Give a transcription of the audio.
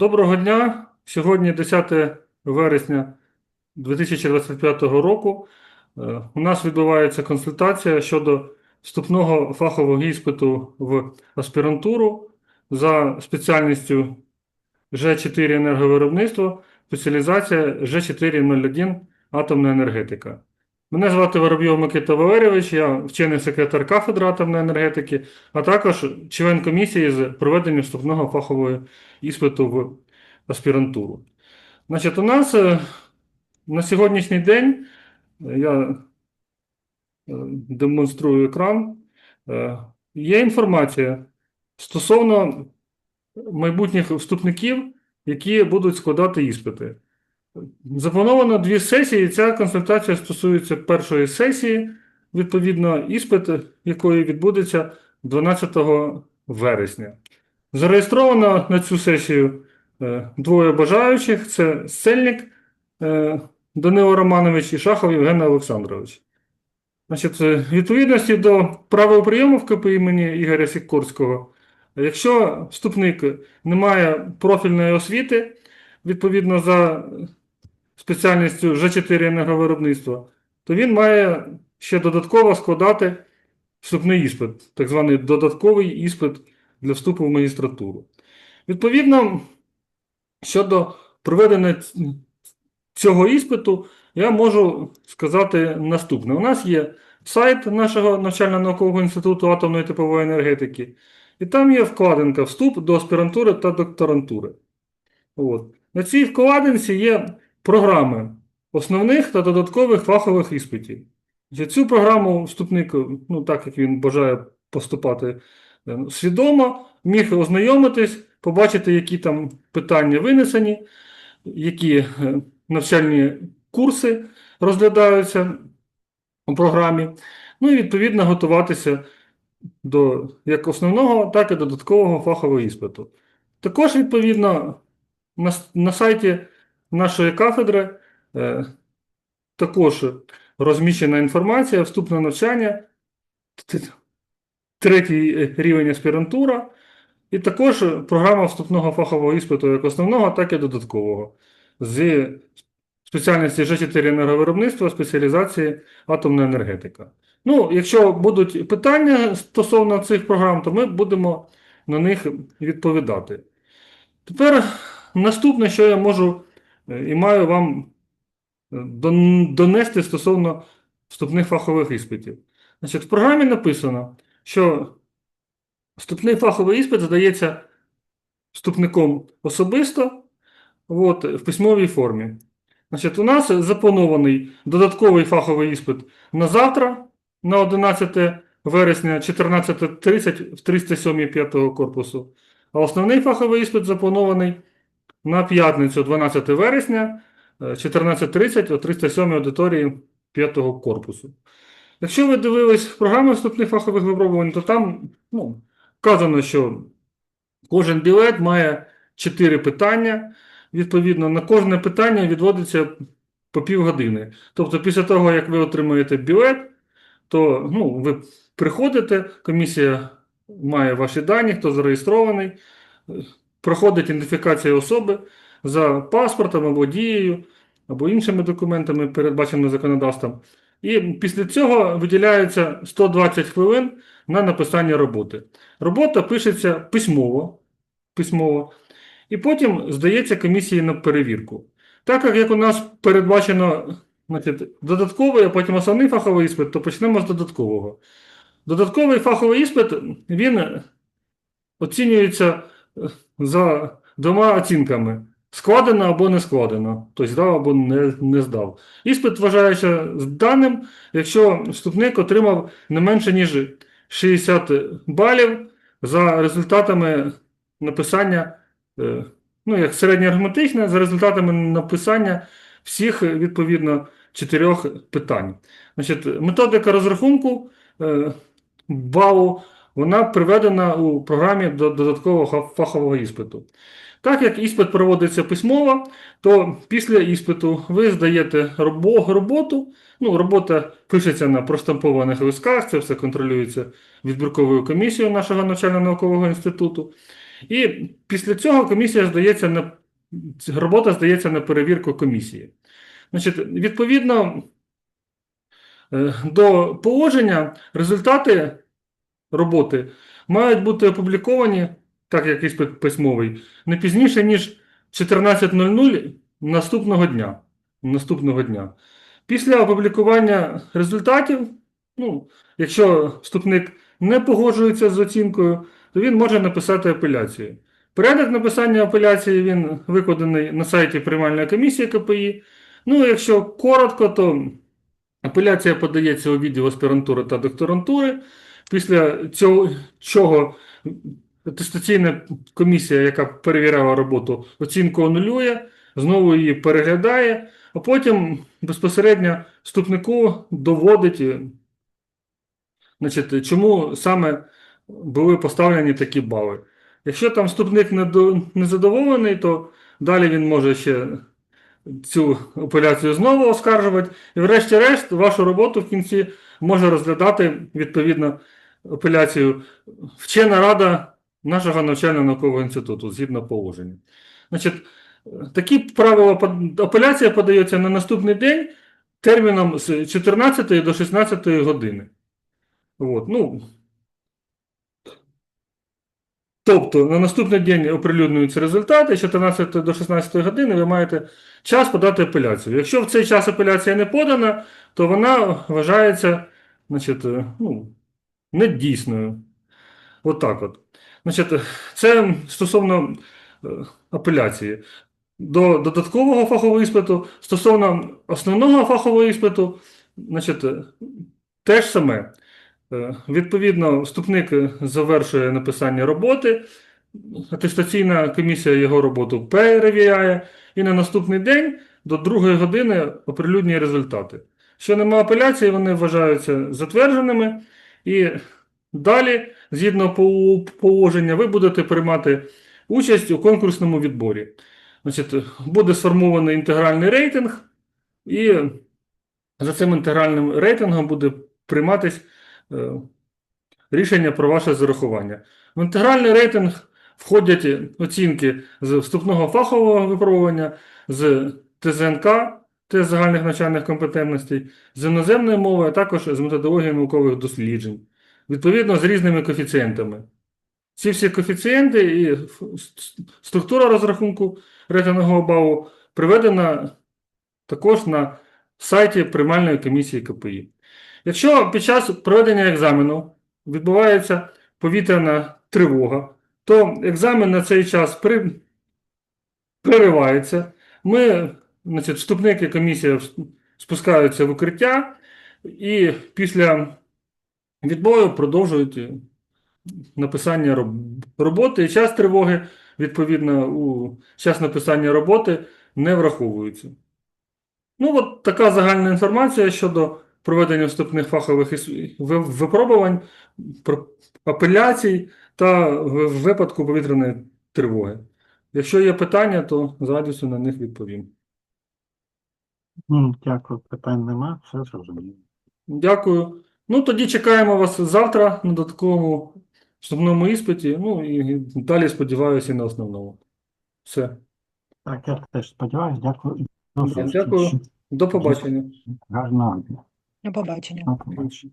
Доброго дня! Сьогодні 10 вересня 2025 року. Е, У нас відбувається консультація щодо вступного фахового іспиту в аспірантуру за спеціальністю Ж4 енерговиробництво, спеціалізація Ж401 атомна енергетика. Мене звати Воробйов Микита Валерійович, я вчений секретар кафедри атомної енергетики, а також член комісії з проведення вступного фахового іспиту в аспірантуру. Значить, у нас е, на сьогоднішній день е, я е, демонструю екран. Є інформація стосовно майбутніх вступників, які будуть складати іспити. Заплановано дві сесії. Ця консультація стосується першої сесії, відповідно, іспит, якої відбудеться 12 вересня. Зареєстровано на цю сесію е, двоє бажаючих: це Сельник е, Данило Романович і Шахов Євген Олександрович. Значить, е, відповідності до правил прийому в КП імені Ігоря Сікорського, якщо вступник не має профільної освіти, відповідно за спеціальністю Ж4 енерговиробництва, то він має ще додатково складати вступний іспит, так званий додатковий іспит для вступу в магістратуру. Відповідно, щодо проведення цього іспиту, я можу сказати наступне. У нас є сайт нашого навчально-наукового інституту атомної типової енергетики, і там є вкладинка Вступ до аспірантури та докторантури. От. На цій вкладинці є програми основних та додаткових фахових іспитів. Значить, Цю програму вступник, ну так як він бажає поступати е, свідомо, міг ознайомитись, побачити, які там питання винесені, які е, навчальні курси розглядаються у програмі, ну і відповідно готуватися до як основного, так і додаткового фахового іспиту. Також, відповідно, на, на сайті нашої кафедри е, також розміщена інформація, вступне навчання, третій рівень аспірантура, і також програма вступного фахового іспиту як основного, так і додаткового. З спеціальності Ж4 енерговиробництва, спеціалізації атомна енергетика. Ну, якщо будуть питання стосовно цих програм, то ми будемо на них відповідати. Тепер наступне, що я можу і маю вам е, донести стосовно вступних фахових іспитів. Значить, в програмі написано, що вступний фаховий іспит здається вступником особисто от, в письмовій формі. Значить, у нас запланований додатковий фаховий іспит на завтра, на 11 вересня 14.30 в 307 5 корпусу. А основний фаховий іспит запланований на п'ятницю 12 вересня е, 14.30 о 307 аудиторії 5 корпусу. Якщо ви дивились програму вступних фахових випробувань, то там ну, вказано, що кожен білет має 4 питання. Відповідно, на кожне питання відводиться по півгодини. Тобто, після того, як ви отримуєте білет, то ну, ви приходите, комісія має ваші дані, хто зареєстрований, е, проходить ідентифікація особи за паспортом або дією, або іншими документами, передбаченими законодавством. І після цього виділяється 120 хвилин на написання роботи. Робота пишеться письмово, письмово і потім здається комісії на перевірку. Так як, як у нас передбачено значить, додатковий, а потім основний фаховий іспит, то почнемо з додаткового. Додатковий фаховий іспит він оцінюється за двома оцінками: складено або не складено, тобто здав або не, не здав. Іспит вважається зданим, якщо вступник отримав не менше, ніж 60 балів за результатами написання, е, ну, як середньоарифметичне, за результатами написання всіх, відповідно, чотирьох питань. Значить, методика розрахунку е, балу вона приведена у програмі до додаткового фахового іспиту. Так як іспит проводиться письмово, то після іспиту ви здаєте роботу. Ну, робота пишеться на проштампованих листках, це все контролюється відбірковою комісією нашого навчально-наукового інституту. І після цього комісія здається на робота здається на перевірку комісії. Значить, відповідно е, до положення, результати роботи мають бути опубліковані, так як іспит письмовий, не пізніше, ніж 14.00 наступного дня. Наступного дня. Після опублікування результатів, ну, якщо вступник не погоджується з оцінкою, то він може написати апеляцію. Порядок написання апеляції він викладений на сайті приймальної комісії КПІ. Ну, якщо коротко, то апеляція подається у відділ аспірантури та докторантури. Після цього чого атестаційна комісія, яка перевіряла роботу, оцінку анулює, знову її переглядає, а потім безпосередньо вступнику доводить, значить, чому саме були поставлені такі бали. Якщо там вступник недо- незадоволений, то далі він може ще цю апеляцію знову оскаржувати. І врешті-решт вашу роботу в кінці може розглядати відповідно апеляцію вчена рада нашого навчально-наукового інституту згідно положення. Значить, такі правила апеляція подається на наступний день терміном з 14 до 16 години. От, ну, Тобто на наступний день оприлюднюються результати, з 14 до 16 години ви маєте час подати апеляцію. Якщо в цей час апеляція не подана, то вона вважається значить, е, ну, недійсною. Отак от. Значить, це стосовно е, апеляції. До додаткового фахового іспиту, стосовно основного фахового іспиту, значить, е, те ж саме. Е, Відповідно, вступник завершує написання роботи, атестаційна комісія його роботу перевіряє, і на наступний день до другої години оприлюднює результати. Що нема апеляції, вони вважаються затвердженими, і далі, згідно положення, ви будете приймати участь у конкурсному відборі. Значить, буде сформований інтегральний рейтинг, і за цим інтегральним рейтингом буде прийматись е, рішення про ваше зарахування. В інтегральний рейтинг входять оцінки з вступного фахового випробування, з ТЗНК, тест загальних навчальних компетентностей, з іноземної мови, а також з методології наукових досліджень, відповідно з різними коефіцієнтами. Ці всі коефіцієнти і структура розрахунку рейтингового балу приведена також на сайті приймальної комісії КПІ. Якщо під час проведення екзамену відбувається повітряна тривога, то екзамен на цей час при... переривається. Ми, значить, вступники комісія спускаються в укриття і після відбою продовжують е, написання роботи. І час тривоги, відповідно, у час написання роботи не враховується. Ну, от така загальна інформація щодо проведення вступних фахових випробувань, апеляцій та випадку повітряної тривоги. Якщо є питання, то з радістю на них відповім. М, Дякую, питань нема, все зрозуміло. Дякую. Ну, тоді чекаємо вас завтра на додатковому вступному іспиті. Ну і далі сподіваюся і на основному. Все. Так, я теж сподіваюся, дякую. До дякую. До побачення. Гарного дня. До побачення. До побачення.